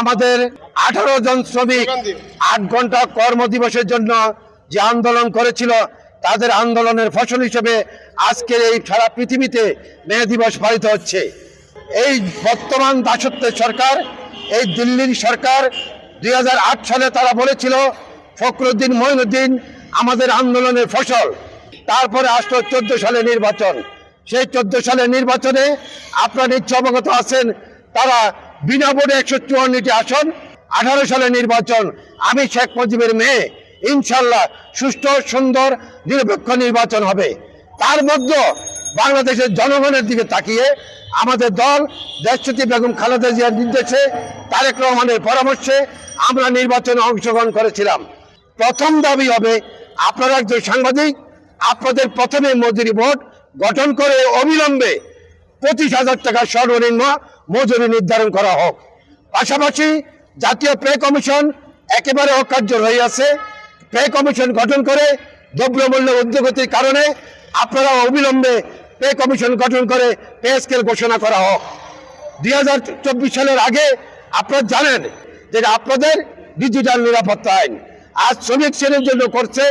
আমাদের আঠারো জন শ্রমিক আট ঘণ্টা কর্মদিবসের জন্য যে আন্দোলন করেছিল তাদের আন্দোলনের ফসল হিসেবে আজকের এই সারা পৃথিবীতে মে দিবস পালিত হচ্ছে। এই বর্তমান দাসত্বের সরকার এই দিল্লির সরকার দুই হাজার আট সালে তারা বলেছিল ফখরুদ্দিন মঈনুদ্দিন আমাদের আন্দোলনের ফসল। তারপরে আসলো চোদ্দ সালে নির্বাচন। সেই চোদ্দ সালে নির্বাচনে আপনার নিশ্চয় অবগত আছেন তারা বিনা ভোটে একশো চুয়ান্নটি আসন, আঠারো সালে নির্বাচন। আমি শেখ মুজিবের মেয়ে। ইনশাল্লাহ সুষ্ঠু, সুন্দর, নিরপেক্ষ নির্বাচন হবে। তার মধ্যে বাংলাদেশের জনগণের দিকে তাকিয়ে আমাদের দল, দেশচ্যুতি বেগম খালেদা জিয়ার নির্দেশে তারেক রহমানের পরামর্শে আমরা নির্বাচনে অংশগ্রহণ করেছিলাম। প্রথম দাবি হবে, আপনারা একজন সাংবাদিক, আপনাদের প্রথমে মজুরি বোর্ড গঠন করে অবিলম্বে পঁচিশ হাজার টাকা সর্বনিম্ন মজুরি নির্ধারণ করা হোক। পাশাপাশি জাতীয় পে কমিশন একেবারে অকার্যর হয়ে আছে। পে কমিশন গঠন করে দ্রব্যমূল্য ঊর্ধ্বগতির কারণে আপনারা অবিলম্বে পে কমিশন গঠন করে পে স্কেল ঘোষণা করা হোক। দুই হাজার চব্বিশ সালের আগে আপনারা জানেন যে আপনাদের ডিজিটাল নিরাপত্তা আইন আজ শ্রমিক শ্রেণির জন্য করছে।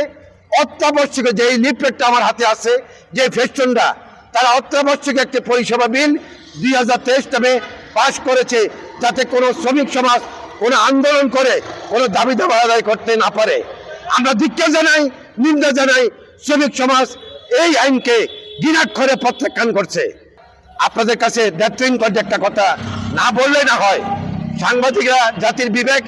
অত্যাবশ্যক যে লিফলেটটা আমার হাতে আছে, যে ফেস্টনটা তারা অত্যাবশ্যক একটি পরিষেবা বিল দুই হাজার তেইশ নামে পাশ করেছে যাতে কোনো শ্রমিক সমাজ কোনো আন্দোলন করে, কোনো দাবি দাবা আদায় করতে না পারে। আমরা ধিক্ষা জানাই, নিন্দা জানাই, শ্রমিক সমাজ এই আইনকে ঘৃণাক্ষরে প্রত্যাখ্যান করছে। আপনাদের কাছে নেতৃত্ব একটা কথা না বললে না হয়। সাংবাদিকরা জাতির বিবেক